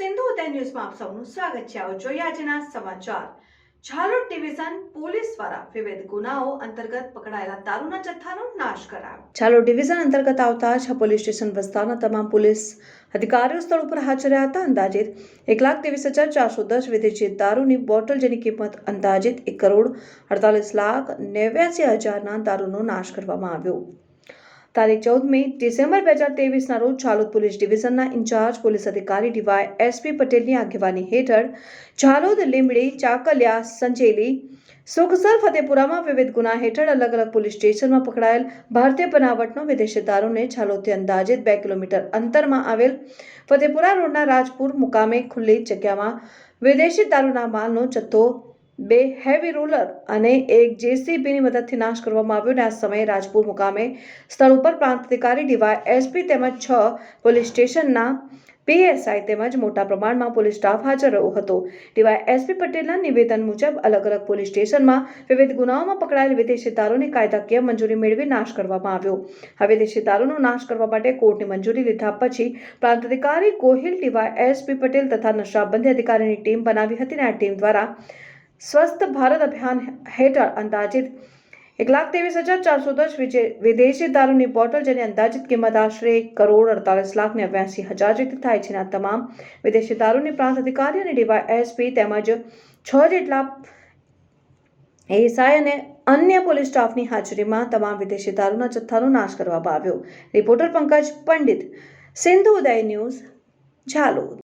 ન્યૂઝમાં આપ સૌનું સ્વાગત છે. આવો જોઈએ આજના સમાચાર. ઝાલોદ ડિવિઝન પોલીસ દ્વારા વિવિધ ગુનાઓ અંતર્ગત પકડાયેલા દારૂના જથ્થાનો નાશ કરાયો. ઝાલોદ ડિવિઝન અંતર્ગત આવતા છ પોલીસ સ્ટેશન વિસ્તારના તમામ પોલીસ અધિકારીઓ સ્થળ ઉપર હાજર રહ્યા હતા. અંદાજિત એક લાખ ત્રેવીસ હજાર ચારસો દસ વિદેશી દારૂની બોટલ જેની કિંમત અંદાજિત એક કરોડ અડતાલીસ લાખ નેવ્યાસી હજારના દારૂનો નાશ કરવામાં આવ્યો. તારીખ ચૌદમી ડિસેમ્બર બે હજાર તેવીસના રોજ ઝાલોદ પોલીસ ડિવિઝનના ઇન્ચાર્જ પોલીસ અધિકારી ડીવાય એસપી પટેલની આગેવાની હેઠળ ઝાલોદ લીમડી ચાકલિયા, સંજેલી, સુખસર, ફતેપુરામાં વિવિધ ગુના હેઠળ અલગ અલગ પોલીસ સ્ટેશનમાં પકડાયેલ ભારતીય બનાવટનો વિદેશી દારૂને ઝાલોદથી અંદાજિત બે કિલોમીટર અંતરમાં આવેલ ફતેપુરા રોડના રાજપુર મુકામે ખુલ્લી જગ્યામાં વિદેશી દારૂના માલનો જથ્થો બે હેવી રોલર અને એક જેસીબીની મદદથી નાશ કરવામાં આવ્યો અને આ સમયે રાજપુર મુકામે સ્થળ ઉપર પ્રાંત અધિકારી ડીવાય એસપી તેમજ છ પોલીસ સ્ટેશનના પીએસઆઈ તેમજ મોટા પ્રમાણમાં પોલીસ સ્ટાફ હાજર રહ્યો હતો. ડીવાય એસપી પટેલના નિવેદન મુજબ અલગ અલગ પોલીસ સ્ટેશનમાં વિવિધ ગુનાઓમાં પકડાયેલ વિદેશી દારૂની કાયદાકીય મંજૂરી મેળવી નાશ કરવામાં આવ્યો. હવે વિદેશી દારૂનો નાશ કરવા માટે કોર્ટની મંજૂરી લીધા પછી પ્રાંત અધિકારી ગોહિલ ડીવાય એસપી પટેલ તથા નશાબંધી અધિકારીની ટીમ બનાવી હતી અને આ ટીમ દ્વારા સ્વસ્થ ભારત અભિયાન હેઠળ અંદાજિત એક લાખ ત્રેવીસ હજાર ચારસો દસ વિદેશી દારૂની બોટલ જેની અંદાજિત કિંમત આશરે એક કરોડ અડતાલીસ લાખ નેવ્યાસી હજાર જેટલી થાય છે. તમામ વિદેશી દારૂની પ્રાંત અધિકારી અને ડીવાય એસપી તેમજ છ જેટલા એએસઆઈ અને અન્ય પોલીસ સ્ટાફની હાજરીમાં તમામ વિદેશી દારૂના જથ્થાનો નાશ કરવામાં આવ્યો. Reporter Pankaj Pandit, Sindhu Uday news, Jhalod.